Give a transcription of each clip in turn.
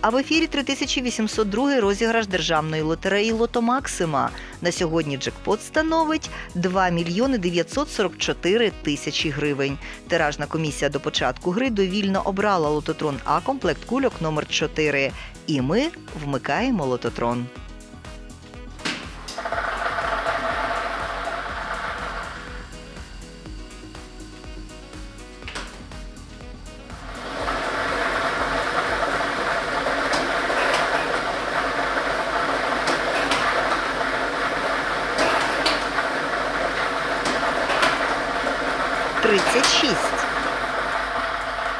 А в ефірі 3802 розіграш державної лотереї Лото Максима. На сьогодні джекпот становить 2 мільйони 944 тисячі гривень. Тиражна комісія до початку гри довільно обрала лототрон А комплект кульок номер 4 І ми вмикаємо лототрон. Тридцять шість,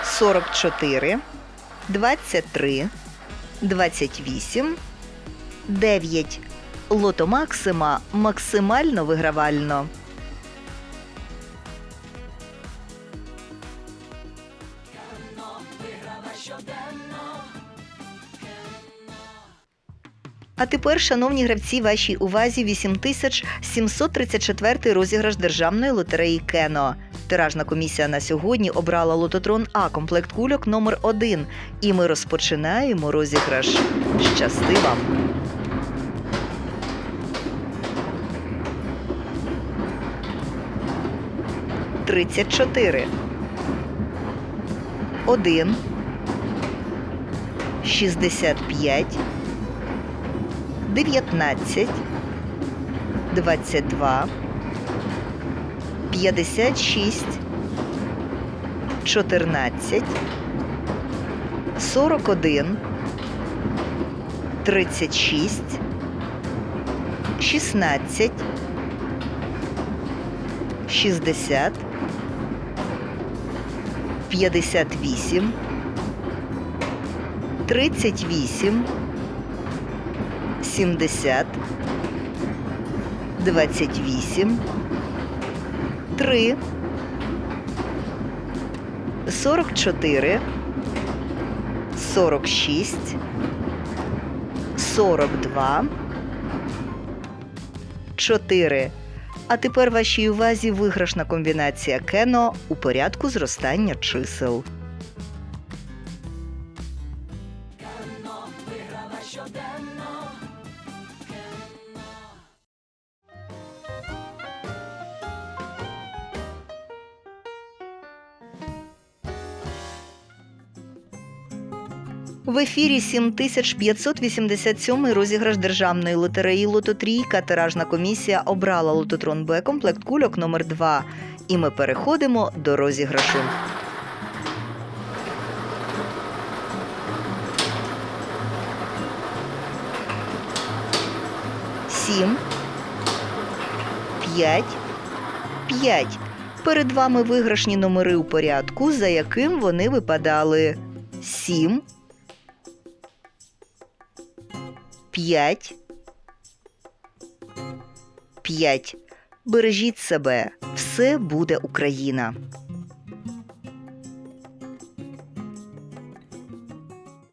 сорок чотири, двадцять три, двадцять вісім, дев'ять. Лото Максима максимально вигравально. А тепер, шановні гравці, вашій увазі 8734 розіграш державної лотереї Кено. Тиражна комісія на сьогодні обрала лототрон А комплект кульок номер 1 І ми розпочинаємо розіграш. Щасти вам! Тридцять чотири. Один. Шістдесят п'ять. 19, 22, 56, 14, 41, 36, 16, 60, 58, 38, 70, 28, 3, 44, 46, 42, 4. А тепер вашій увазі виграшна комбінація кено у порядку зростання чисел. В ефірі 7587 розіграш державної лотереї Лототрійка. Тиражна комісія обрала лототрон Б комплект кульок номер 2 І ми переходимо до розіграшу. Сім. П'ять. П'ять. Перед вами виграшні номери у порядку, за яким вони випадали. Сім. 5. 5. Бережіть себе. Все буде Україна.